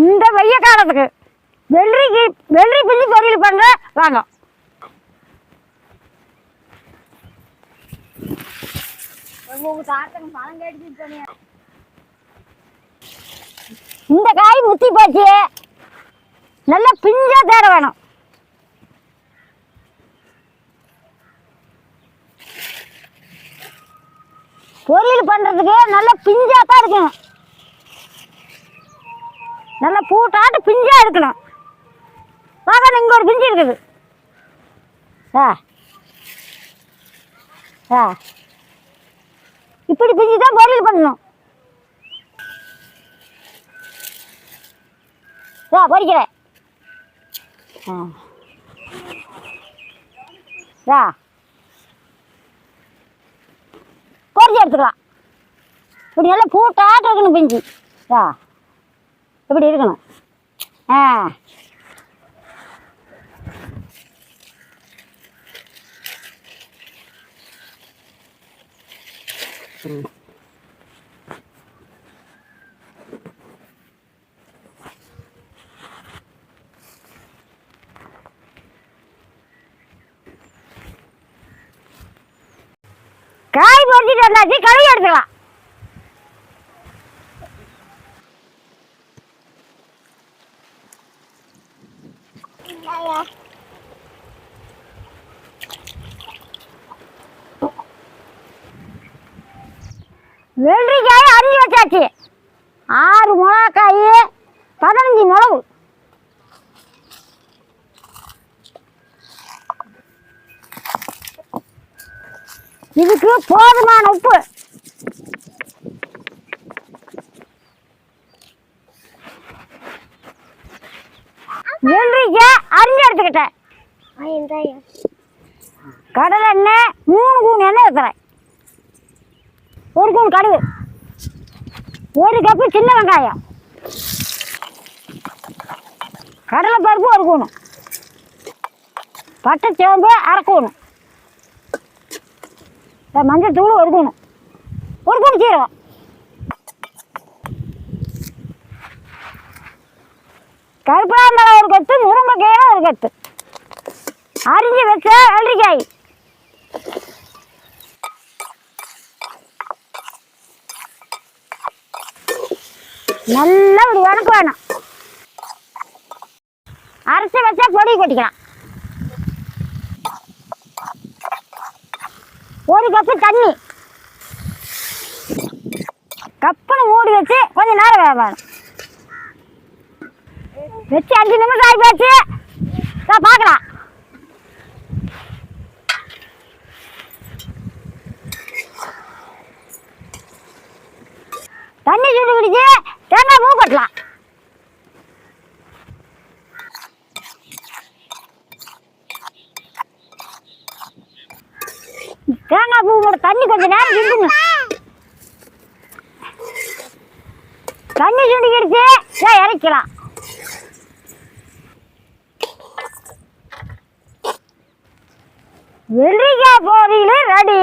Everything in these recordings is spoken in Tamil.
இந்த வெய்ய காலத்துக்கு. வெள்ளரிக்கு வெள்ளரி பிஞ்சு பொரியல் பண்ணுற வாங்க. இந்த காய் முத்தி போச்சு. நல்லா பிஞ்சா தேட வேணும். பொரியல் பண்ணுறதுக்கு நல்லா பிஞ்சா தான் இருக்கணும். நல்லா பூட்டாட்டு பிஞ்சா இருக்கணும். வாங்க இங்கே ஒரு பிஞ்சு இருக்குது. ஆ ஆ இப்படி பிஞ்சு தான் பொரியல் பண்ணணும். ஆ பொரிக்கிறேன் ஆ. ஆ பொரிச்சு எடுத்துக்கலாம். இப்படி நல்லா பூட்டாட்டு இருக்கணும் பிஞ்சு. ஆ இப்படி இருக்கணும்? ஆ. காய் பொரிச்சிட்டு வந்தாச்சு கழுவி எடுத்துக்கலாம். வெள்ளரிக்காய் அரிஞ்சு வச்சாச்சு. ஆறு மிளகாய் பதினஞ்சு மிளகு. இதுக்கு போதுமான உப்பு வெள்ளரிக்காய் அரிஞ்சு எடுத்துக்கிட்டேன். கடலை எண்ணெய் மூணு கூண் எண்ணெய் ஊற்றுறேன் ஒரு கூண் கடுகு. ஒரு கப்பு சின்ன வெங்காயம். கடலை பருப்பு ஒரு கூணு பட்டை சோம்பு அரை கூணு மஞ்சள் தூள் ஒரு கூணு ஒரு கூணு சீரகம். கருப்பாம்பழம் ஒரு கத்து முருங்கைக்காய் ஒரு கத்து அரிஞ்சு வச்ச வெள்ளரிக்காய் நல்லா ஒரு உனக்கு வேணும். அரைச்சி வச்சா பொடி கொட்டிக்கலாம். ஒரு கப்பு தண்ணி. கப்புன்னு மூடி வச்சு கொஞ்ச நேரம் வேணும் வச்சு அஞ்சு நிமிஷம் ஆகி போச்சு. நான் பார்க்கலாம். தண்ணி சுண்டு குடிச்சு தேங்காய் பூ கொட்டலாம். தேங்காய் பூவோட தண்ணி கொஞ்சம் நேரம் சுண்டுங்க தண்ணி சுண்டிக்கிடுச்சு கிடிச்சு இறக்கலாம்? வெள்ளரிக்காய் பொரியல் ரெடி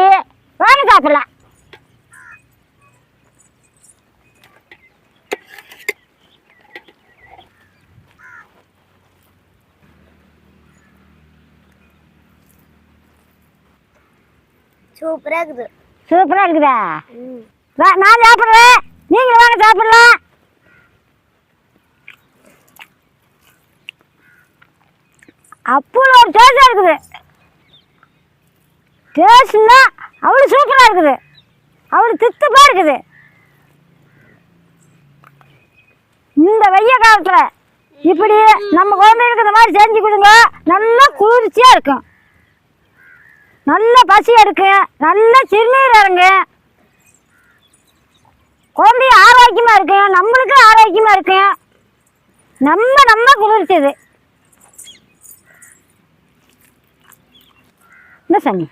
வாங்க சாப்பிடலாம் சூப்பரா இருக்குது. சூப்பராக இருக்குதா? வா நான் சாப்பிட்றேன். நீங்களும் வாங்க சாப்பிடலாம். அப்போல ஒரு டேஸ்டாக இருக்குது. பேசுனா அவ்வளோ சூப்பராக இருக்குது. அவ்வளோ தித்துப்பாக இருக்குது. இந்த வெய்ய காலத்தில் இப்படி நம்ம குழந்தைகளுக்கு இந்த மாதிரி செஞ்சு கொடுங்க. நல்லா குளிர்ச்சியாக இருக்கும். நல்ல பசி எடுக்கும் நல்ல சிறுநீர் இறங்கும் குழந்தைய ஆரோக்கியமாக இருக்கும் நம்மளுக்கும் ஆரோக்கியமாக இருக்கும் நம்ம நம்ம குளிர்ச்சியது என்ன சாமி